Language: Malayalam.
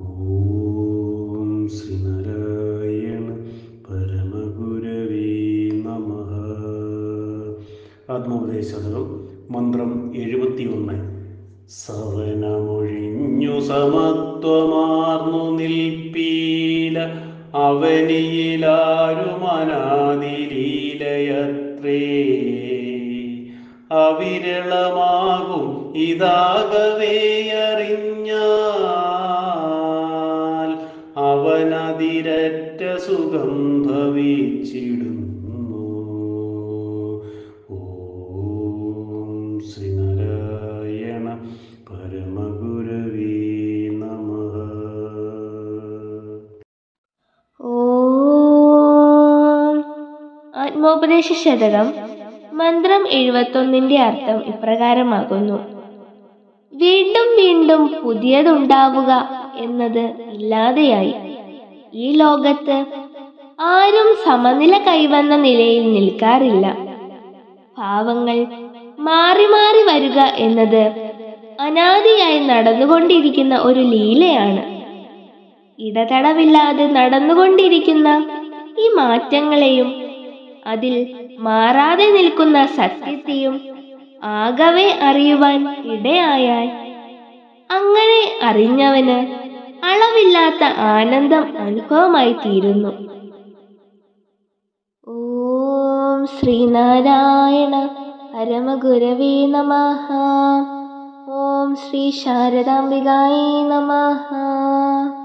ഓം ശ്രീനാരായണ പരമഗുരവേ നമ. ആത്മോപദേശതകം മന്ത്രം എഴുപത്തിയൊന്ന്. സവനമൊഴിഞ്ഞു സമത്വമാർന്നു നിൽപ്പീല അവനിയിലാരുമനാതിലീലയത്രേ അവിരളമാകും ഇതാകവേ അവനതിരറ്റ സുഖം ഭവിച്ചിടുന്നു. ഓം ശ്രീനാരായണ പരമഗുരവീ നമ. ആത്മോപദേശ ശതകം മന്ത്രം എഴുപത്തൊന്നിന്റെ അർത്ഥം ഇപ്രകാരമാകുന്നു. വീണ്ടും വീണ്ടും പുതിയതുണ്ടാവുക എന്നത് ഇല്ലാതെയായി ഈ ലോകത്ത് ആരും സമനില കൈവന്ന നിലയിൽ നിൽക്കാറില്ല. ഭാവങ്ങൾ മാറി മാറി വരിക എന്നത് അനാദിയായി നടന്നുകൊണ്ടിരിക്കുന്ന ഒരു ലീലയാണ്. ഇടതടവില്ലാതെ നടന്നുകൊണ്ടിരിക്കുന്ന ഈ മാറ്റങ്ങളെയും അതിൽ മാറാതെ നിൽക്കുന്ന സത്യത്തെയും ആകവെ അറിയുവാൻ ഇടയായാൽ അങ്ങനെ അറിഞ്ഞവന് അളവില്ലാത്ത ആനന്ദം അനുഭവമായി തീരുന്നു. ഓം ശ്രീനാരായണ പരമഗുരവേ നമ. ഓം ശ്രീ ശാരദാംബികായേ നമഃ.